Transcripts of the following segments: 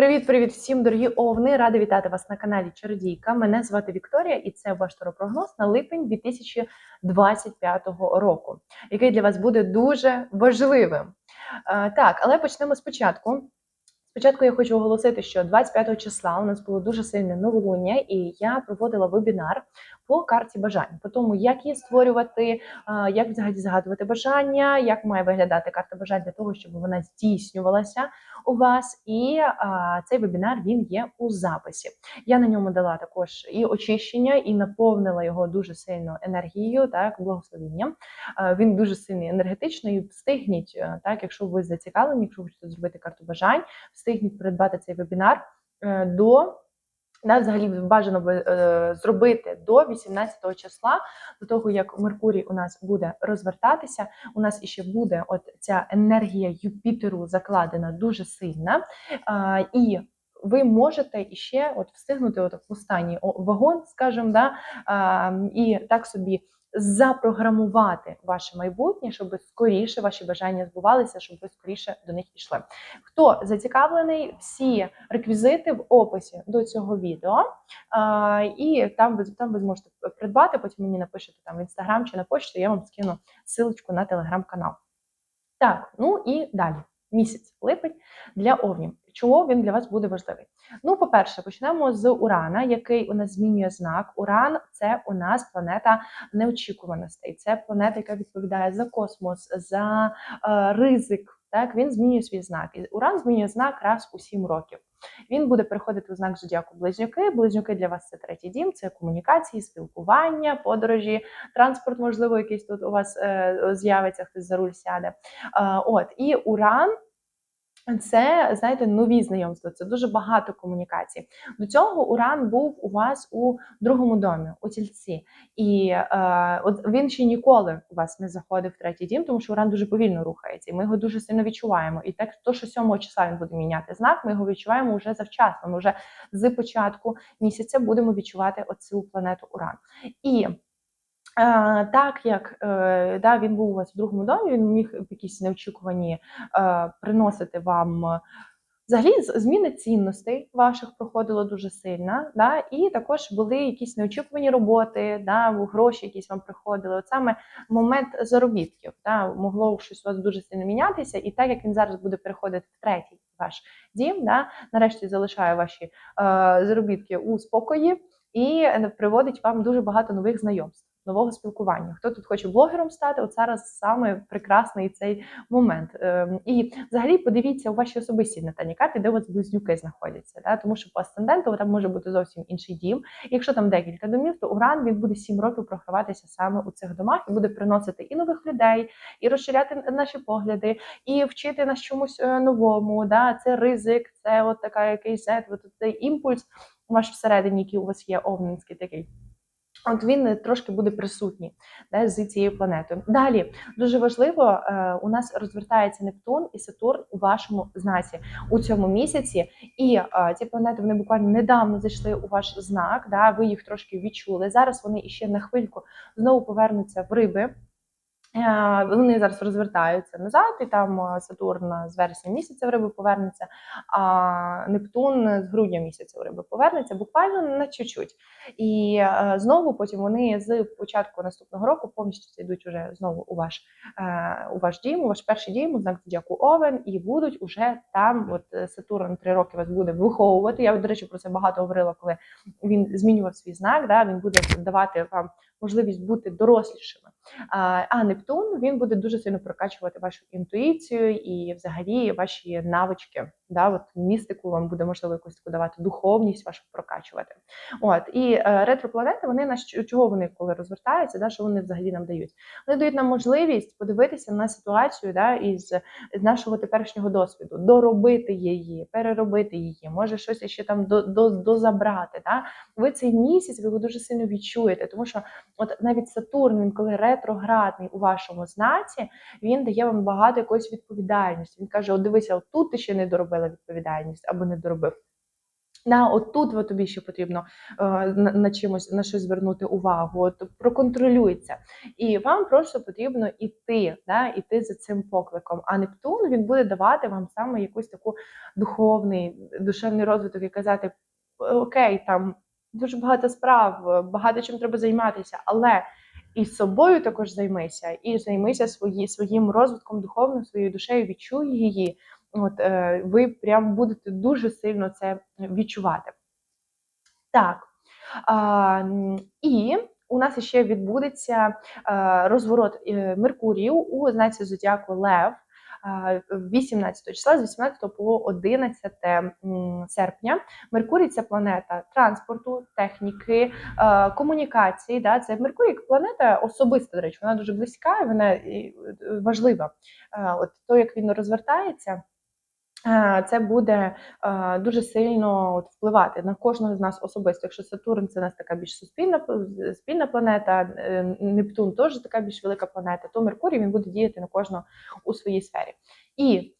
Привіт-привіт всім, дорогі овни! Рада вітати вас на каналі Чародійка. Мене звати Вікторія, і це ваш таропрогноз на липень 2025 року, який для вас буде дуже важливим. Е, Так, але почнемо спочатку. Спочатку я хочу оголосити, що 25 числа у нас було дуже сильне новолуння, і я проводила вебінар по карті бажань, по тому, як її створювати, як взагалі загадувати бажання, як має виглядати карта бажань для того, щоб вона здійснювалася у вас. І цей вебінар він є у записі. Я на ньому дала також і очищення, і наповнила його дуже сильно енергією, так благословінням. Він дуже сильний енергетичний. Встигніть, е, так, якщо ви зацікавлені, якщо хочете зробити карту бажань, встигніть придбати цей вебінар е, до. Да, взагалі бажано би е, зробити до 18 числа, до того як Меркурій у нас буде розвертатися. У нас іще буде от ця енергія Юпітеру закладена дуже сильна. І ви можете іще от встигнути от в останній вагон, скажімо, да, і так собі запрограмувати ваше майбутнє, щоб скоріше ваші бажання збувалися, щоб ви скоріше до них йшли. Хто зацікавлений, всі реквізити в описі до цього відео, і там ви там ви зможете придбати. Потім мені напишете там в інстаграм чи на почту. Я вам скину силочку на телеграм-канал. Так, ну і далі. Місяць липень для овнів. Чому він для вас буде важливий? Ну, по-перше, почнемо з Урана, який у нас змінює знак. Уран це у нас планета неочікуваностей. Це планета, яка відповідає за космос, за е, ризик. Так, він змінює свій знак. І Уран змінює знак раз у 7 років. Він буде переходити у знак зодіаку Близнюки. Близнюки для вас це третій дім, це комунікації, спілкування, подорожі, транспорт, можливо, якийсь тут у вас е, з'явиться, хтось за руль сяде. Е, от і Уран. Це знаєте нові знайомства. Це дуже багато комунікацій. До цього Уран був у вас у другому домі, у тільці, і е, от він ще ніколи у вас не заходив в третій дім, тому що Уран дуже повільно рухається, і ми його дуже сильно відчуваємо. І так, то, що 7 числа він буде міняти знак, ми його відчуваємо вже завчасно. Ми вже з початку місяця будемо відчувати оцю планету Уран. І так як е, да, він був у вас в другому домі, він міг якісь неочікувані е, приносити вам. е, Взагалі, зміни цінностей ваших проходило дуже сильно, да, і також були якісь неочікувані роботи, да, гроші якісь вам приходили. От саме момент заробітків, да, могло щось у вас дуже сильно мінятися, і так як він зараз буде переходити в третій ваш дім, да, нарешті залишає ваші е, заробітки у спокої і приводить вам дуже багато нових знайомств. Нового спілкування. Хто тут хоче блогером стати? От зараз саме прекрасний цей момент. Ем, І взагалі подивіться у вашій особистій натальній карті, де у вас близнюки знаходяться. Да? Тому що по асценденту там може бути зовсім інший дім. Якщо там декілька домів, то уран він буде 7 років програватися саме у цих домах і буде приносити і нових людей, і розширяти наші погляди, і вчити нас чомусь е, новому. Да? Це ризик, це от така якийсь от цей імпульс ваш всередині, який у вас є овненський такий. От він е, трошки буде присутній да, з цією планетою. Далі дуже важливо, е, у нас розвертається Нептун і Сатурн у вашому знаці у цьому місяці. І е, ці планети вони буквально недавно зайшли у ваш знак. Да, ви їх трошки відчули. Зараз вони іще на хвильку знову повернуться в риби. Е, Вони зараз розвертаються назад, і там е, Сатурн з вересня місяця в риби повернеться, а Нептун з грудня місяця в риби повернеться буквально на чуть-чуть. І е, знову потім вони з початку наступного року повністю йдуть уже знову у ваш у ваш дім, у ваш перший дім, у знак зодіаку Овен, і будуть уже там. От Сатурн три роки вас буде виховувати. Я до речі про це багато говорила, коли він змінював свій знак. Да, він буде давати вам можливість бути дорослішими. А, Нептун він буде дуже сильно прокачувати вашу інтуїцію і взагалі ваші навички. Да, от містику вам буде можливо якусь таку давати духовність вашу прокачувати. От і е, ретропланети, вони на чого вони коли розвертаються, да, що вони взагалі нам дають? Вони дають нам можливість подивитися на ситуацію да, із з нашого теперішнього досвіду, доробити її, переробити її, може щось ще там до, до. Да? Ви цей місяць ви його дуже сильно відчуєте, тому що от навіть Сатурн, він коли ретроградний у вашому знаці, він дає вам багато якоїсь відповідальності. Він каже: От дивися, от тут ти ще не доробила відповідальність або не доробив. Да, от тут от тобі ще потрібно е, на, на чимось на щось звернути увагу, от проконтролюється. І вам просто потрібно іти, да, іти за цим покликом. А Нептун він буде давати вам саме якусь таку духовний, душевний розвиток і казати: Окей, там дуже багато справ, багато чим треба займатися, але і собою також займися, і займися свої, своїм розвитком духовним, своєю душею, відчуй її. От е, ви прям будете дуже сильно це відчувати. Так. А, І у нас ще відбудеться е, розворот е, Меркурію у знаці Зодіаку Лев. 18 числа з 18 по 11 серпня. Меркурій це планета транспорту, техніки, комунікації. Да? Це Меркурій планета особиста, до речі, вона дуже близька, вона важлива. От то, як він розвертається. Це буде дуже сильно впливати на кожного з нас особисто. Якщо Сатурн це у нас така більш суспільна спільна планета, е, Нептун теж така більш велика планета, то Меркурій він буде діяти на кожного у своїй сфері. І Е,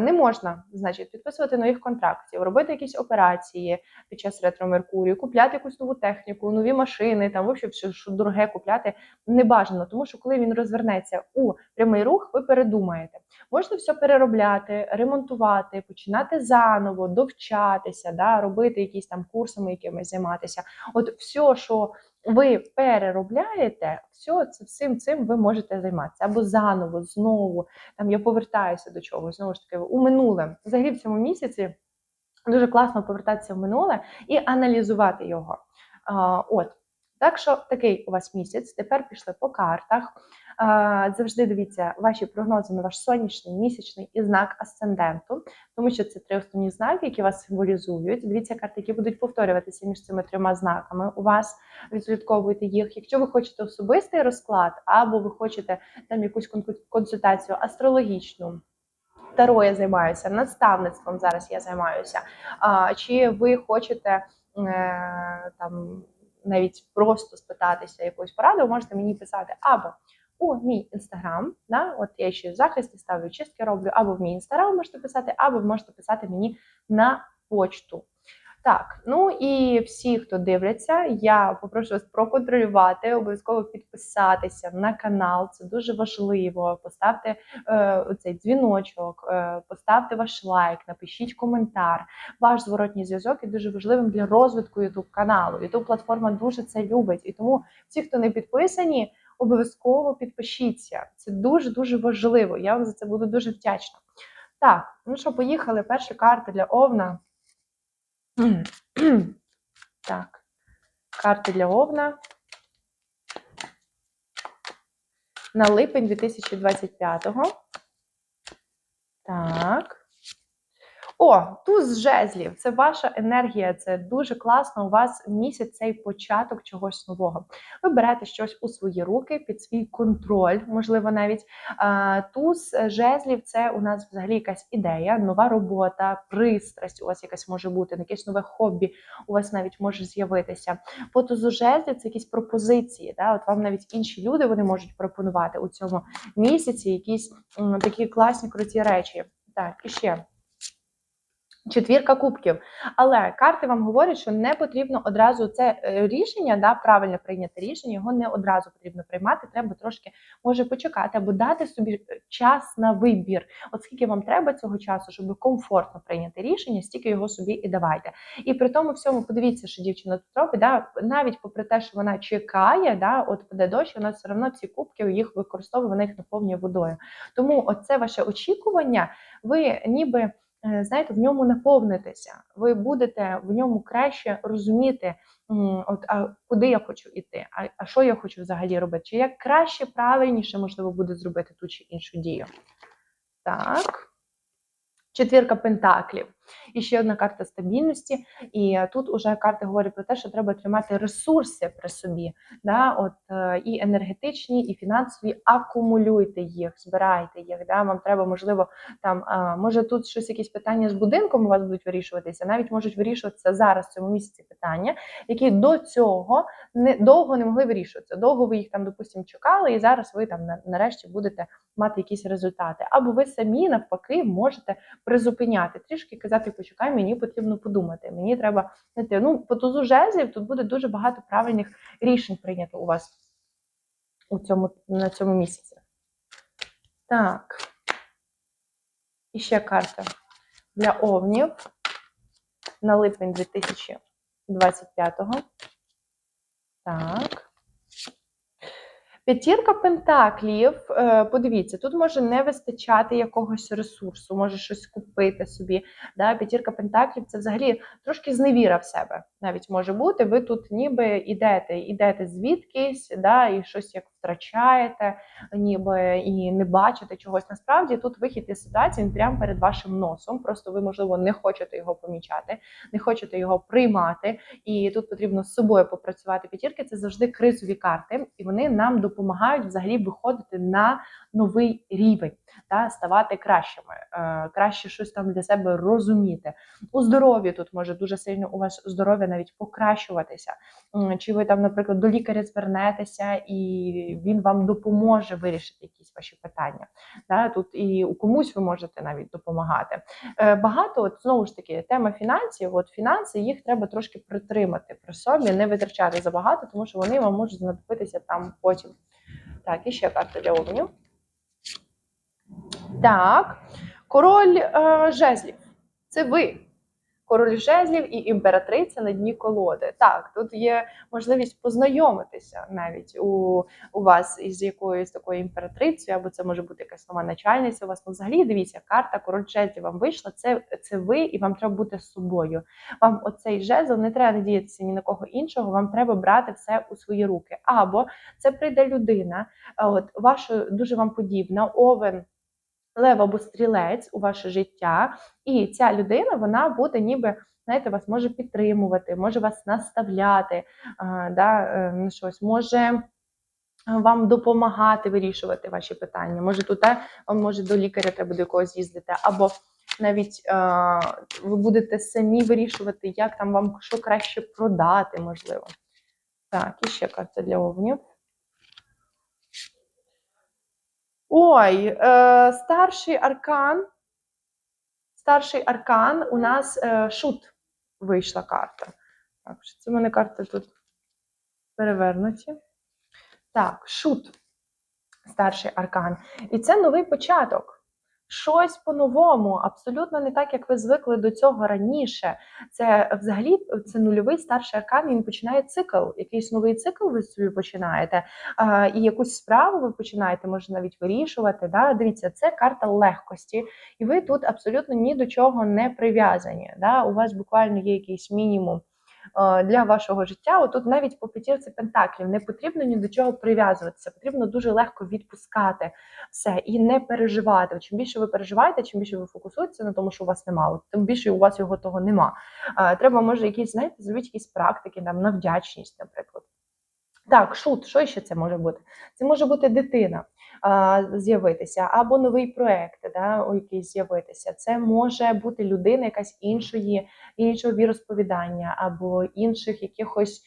не можна, значить, підписувати нових контрактів, робити якісь операції під час ретро Меркурію, купляти якусь нову техніку, нові машини, там взагалі все, що дороге купляти не бажано, тому що коли він розвернеться у прямий рух, ви передумаєте. Можете все переробляти, ремонтувати, починати заново, довчатися, да, робити якісь там курсами, якимись займатися. От все, що ви переробляєте, все це всім цим ви можете займатися або заново, знову. Там я повертаюся до чогось, знову ж таки, у минуле. Взагалі в цьому місяці дуже класно повертатися в минуле і аналізувати його. А, От. Так що такий у вас місяць. Тепер пішли по картах. Завжди дивіться ваші прогнози на ваш сонячний, місячний і знак асценденту, тому що це три основні знаки, які вас символізують. Дивіться карти, які будуть повторюватися між цими трьома знаками. У вас відслідковуйте їх. Якщо ви хочете особистий розклад, або ви хочете там якусь консультацію астрологічну. Таро я займаюся, наставництвом зараз я займаюся. А, Чи ви хочете е, там навіть просто спитатися якоїсь поради, ви можете мені писати або у мій інстаграм. Да? От я ще захисти ставлю, чистки роблю, або в мій інстаграм можете писати, або можете писати мені на почту. Так, ну і всі, хто дивляться, я попрошу вас проконтролювати, обов'язково підписатися на канал. Це дуже важливо. Поставте е, цей дзвіночок, е, поставте ваш лайк, напишіть коментар. Ваш зворотній зв'язок є дуже важливим для розвитку youtube каналу. youtube платформа дуже це любить. І тому всі, хто не підписані обов'язково підпишіться. Це дуже-дуже важливо. Я вам за це буду дуже вдячна. Так, ну що, поїхали. Перша карта для Овна. Так, карти для Овна. На липень 2025-го. Так. О, туз жезлів це ваша енергія, це дуже класно. У вас місяць цей початок чогось нового. Ви берете щось у свої руки під свій контроль, можливо, навіть туз жезлів це у нас взагалі якась ідея, нова робота, пристрасть. У вас якась може бути, якесь нове хобі у вас навіть може з'явитися. По тузу жезлів це якісь пропозиції. Да? От вам навіть інші люди вони можуть пропонувати у цьому місяці якісь такі класні круті речі. Так, і ще. Четвірка кубків. Але карти вам говорять, що не потрібно одразу це е, рішення, да, правильно прийняти рішення, його не одразу потрібно приймати. Треба трошки може почекати або дати собі е, час на вибір. От скільки вам треба цього часу, щоб комфортно прийняти рішення, стільки його собі і давайте. І при тому всьому подивіться, що дівчина тут робить, да, навіть попри те, що вона чекає, да, от буде дощ, вона все одно ці кубки їх використовує, вона їх наповнює водою. Тому оце ваше очікування, ви ніби. Е, знаєте, в ньому наповнитеся. Ви будете в ньому краще розуміти, от а куди я хочу йти, а, а що я хочу взагалі робити, чи як краще, правильніше можливо буде зробити ту чи іншу дію. Так. Четвірка пентаклів. І ще одна карта стабільності. І тут уже карти говорять про те, що треба тримати ресурси при собі. Да? От, е, І енергетичні, і фінансові, акумулюйте їх, збирайте їх. Да? Вам треба, можливо, там, може тут щось якісь питання з будинком у вас будуть вирішуватися, навіть можуть вирішуватися зараз в цьому місяці питання, які до цього не довго не могли вирішуватися. Довго ви їх там, допустимо, чекали, і зараз ви там нарешті будете мати якісь результати. Або ви самі навпаки можете призупиняти трішки казати сказати, почекай, мені потрібно подумати. Мені треба знаєте, ну, по тузу жезлів тут буде дуже багато правильних рішень прийнято у вас у цьому, на цьому місяці. Так. І ще карта для овнів на липень 2025-го. Так. П'ятірка пентаклів, е, подивіться, тут може не вистачати якогось ресурсу, може щось купити собі. Да? П'ятірка пентаклів це взагалі трошки зневіра в себе. Навіть може бути. Ви тут ніби йдете, йдете звідкись, да? і щось як втрачаєте, ніби і не бачите чогось. Насправді тут вихід із ситуації він прямо перед вашим носом. Просто ви, можливо, не хочете його помічати, не хочете його приймати. І тут потрібно з собою попрацювати. П'ятірки це завжди кризові карти, і вони нам допомагають взагалі виходити на новий рівень та ставати кращими, е, краще щось там для себе розуміти. У здоров'ї тут може дуже сильно у вас здоров'я навіть покращуватися. Чи ви там, наприклад, до лікаря звернетеся, і він вам допоможе вирішити якісь ваші питання. Да? Тут і у комусь ви можете навіть допомагати. Е, Багато, от знову ж таки, тема фінансів. От фінанси їх треба трошки притримати при собі, не витрачати забагато, тому що вони вам можуть знадобитися там потім. Так, і ще карта для овнів. Так, король е, жезлів. Це ви. Король жезлів і імператриця на дні колоди. Так, тут є можливість познайомитися навіть у, у вас із якоюсь такою імператрицею, або це може бути якась нова начальниця. У вас ну, взагалі дивіться, карта король жезлів вам вийшла. Це, це ви, і вам треба бути з собою. Вам оцей жезл не треба надіятися ні на кого іншого. Вам треба брати все у свої руки. Або це прийде людина, от ваша дуже вам подібна, овен. Лев або стрілець у ваше життя, і ця людина вона буде ніби знаєте, вас може підтримувати, може вас наставляти, да, е, на щось, може вам допомагати вирішувати ваші питання. Може, тут е, може до лікаря треба до когось їздити, або навіть е, ви будете самі вирішувати, як там вам що краще продати, можливо. Так, і ще карта для овнів. Ой, е, старший аркан. Старший аркан у нас е, шут вийшла карта. Так, це в мене карти тут перевернуті. Так, шут. Старший аркан. І це новий початок. Щось по-новому, абсолютно не так, як ви звикли до цього раніше. Це взагалі це нульовий старший аркан. Він починає цикл. Якийсь новий цикл ви собі починаєте, а, і якусь справу ви починаєте, може навіть вирішувати. Да? Дивіться, це карта легкості, і ви тут абсолютно ні до чого не прив'язані. Да? У вас буквально є якийсь мінімум для вашого життя. Отут навіть по п'ятірці пентаклів не потрібно ні до чого прив'язуватися, потрібно дуже легко відпускати все і не переживати. Чим більше ви переживаєте, чим більше ви фокусуєтеся на тому, що у вас немає, тим більше у вас його того нема. Е, Треба, може, якісь, знаєте, зробити якісь практики там на вдячність, наприклад. Так, шут, що ще це може бути? Це може бути дитина з'явитися, або новий проект, да, у який з'явитися. Це може бути людина якась іншої, іншого віросповідання, або інших якихось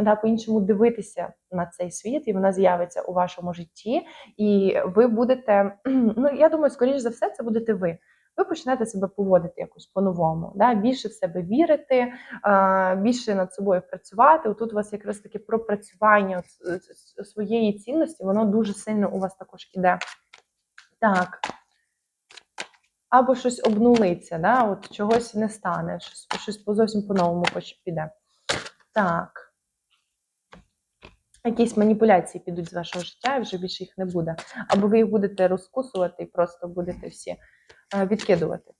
да, по-іншому дивитися на цей світ, і вона з'явиться у вашому житті, і ви будете, ну я думаю, скоріш за все, це будете ви. Ви почнете себе поводити якось по-новому, да? більше в себе вірити, більше над собою працювати. Отут у вас якраз таке пропрацювання своєї цінності, воно дуже сильно у вас також іде. Так. Або щось обнулиться, да? От чогось не стане, щось, щось зовсім по-новому піде. Так. Якісь маніпуляції підуть з вашого життя, і вже більше їх не буде. Або ви їх будете розкусувати і просто будете всі відкидувати.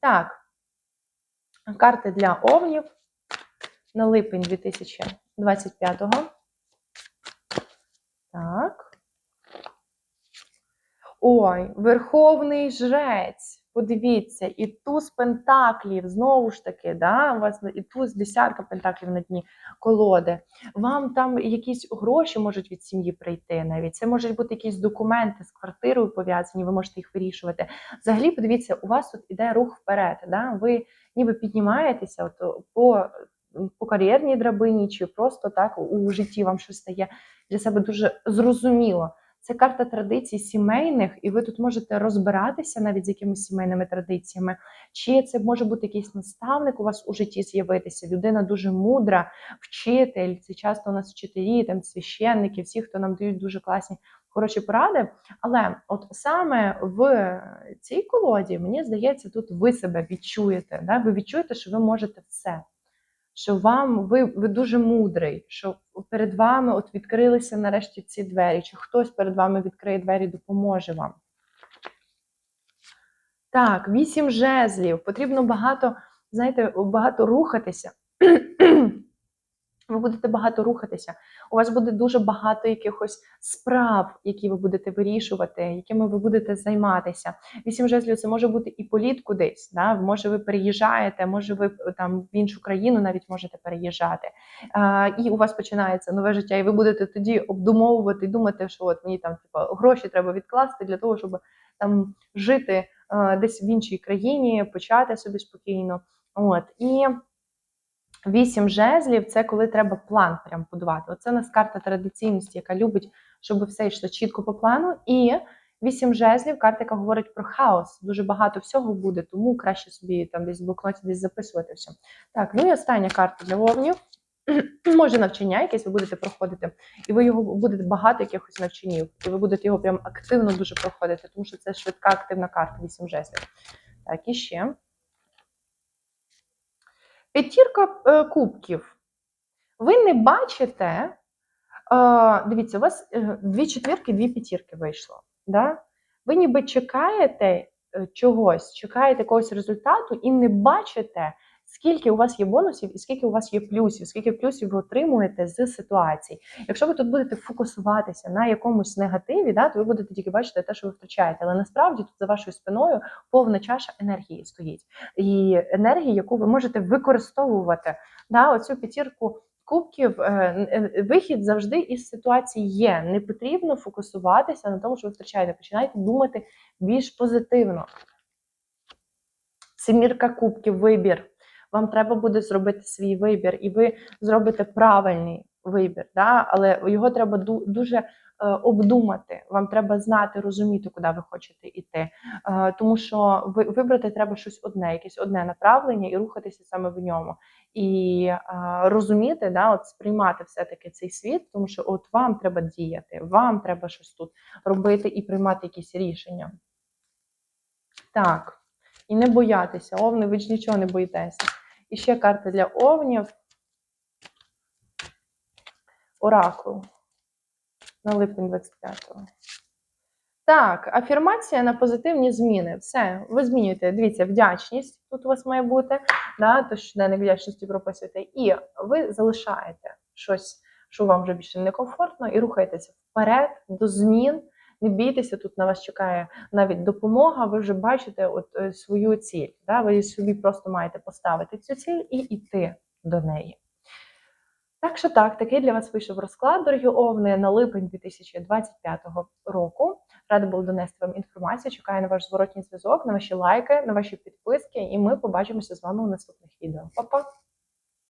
Так. Карти для овнів на липень 2025-го. Так. Ой, Верховний жрець. Подивіться, і туз пентаклів, знову ж таки, да, у вас і туз десятка пентаклів на дні колоди. Вам там якісь гроші можуть від сім'ї прийти навіть. Це можуть бути якісь документи з квартирою пов'язані, ви можете їх вирішувати. Взагалі, подивіться, у вас тут іде рух вперед. Да? Ви ніби піднімаєтеся от, по, по кар'єрній драбині, чи просто так у житті вам щось стає для себе дуже зрозуміло. Це карта традицій сімейних, і ви тут можете розбиратися навіть з якимись сімейними традиціями. Чи це може бути якийсь наставник у вас у житті з'явитися? Людина дуже мудра, вчитель. Це часто у нас вчителі, там священники, всі, хто нам дають дуже класні хороші поради. Але от саме в цій колоді, мені здається, тут ви себе відчуєте. Да? Ви відчуєте, що ви можете все. Що вам ви, ви дуже мудрий, що перед вами от відкрилися нарешті ці двері, чи хтось перед вами відкриє двері, допоможе вам. Так, вісім жезлів. Потрібно багато, знаєте, багато рухатися. Ви будете багато рухатися. У вас буде дуже багато якихось справ, які ви будете вирішувати, якими ви будете займатися. Вісім жезлів це може бути і політ кудись. Да? Може, ви переїжджаєте, може, ви там в іншу країну навіть можете переїжджати. А, і у вас починається нове життя, і ви будете тоді обдумовувати і думати, що от мені там типу, гроші треба відкласти для того, щоб там жити а, десь в іншій країні, почати собі спокійно. От і. Вісім жезлів це коли треба план прям будувати. Оце у нас карта традиційності, яка любить, щоб все йшло чітко по плану. І вісім жезлів, карта, яка говорить про хаос. Дуже багато всього буде, тому краще собі там десь в блокноті десь записувати все. Так, ну і остання карта для вовнів. Може навчання якесь ви будете проходити, і ви його будете багато якихось навчанів, і ви будете його прям активно дуже проходити, тому що це швидка активна карта, вісім жезлів. Так, і ще. П'ятірка е, кубків. Ви не бачите, е, дивіться, у вас е, дві четвірки, дві п'ятірки вийшло. Да? Ви ніби чекаєте чогось, чекаєте якогось результату і не бачите, скільки у вас є бонусів і скільки у вас є плюсів, скільки плюсів ви отримуєте з ситуацій. Якщо ви тут будете фокусуватися на якомусь негативі, да, то ви будете тільки бачити те, що ви втрачаєте. Але насправді тут за вашою спиною повна чаша енергії стоїть. І енергії, яку ви можете використовувати. Да, Оцю п'ятірку кубків, е, е, вихід завжди із ситуації є. Не потрібно фокусуватися на тому, що ви втрачаєте. Починайте думати більш позитивно. Семірка кубків, вибір. Вам треба буде зробити свій вибір, і ви зробите правильний вибір. Да? Але його треба дуже е, обдумати. Вам треба знати, розуміти, куди ви хочете йти. Е, тому що ви вибрати треба щось одне, якесь одне направлення і рухатися саме в ньому. І е, розуміти, да, от сприймати все-таки цей світ, тому що от вам треба діяти, вам треба щось тут робити і приймати якісь рішення. Так. І не боятися. Овни, ви ж нічого не боїтеся. І ще карта для овнів. Оракул. На липень 25-го. Так, афірмація на позитивні зміни. Все, ви змінюєте. Дивіться, вдячність тут у вас має бути. Да, то щоденник вдячності прописуєте. І ви залишаєте щось, що вам вже більше некомфортно, і рухаєтеся вперед до змін. Не бійтеся, тут на вас чекає навіть допомога. Ви вже бачите от е, свою ціль. Да? Ви собі просто маєте поставити цю ціль і йти до неї. Так що так, такий для вас вийшов розклад, дорогі овни, на липень 2025 року. Рада була донести вам інформацію. Чекаю на ваш зворотній зв'язок, на ваші лайки, на ваші підписки, і ми побачимося з вами у наступних відео. Па-па!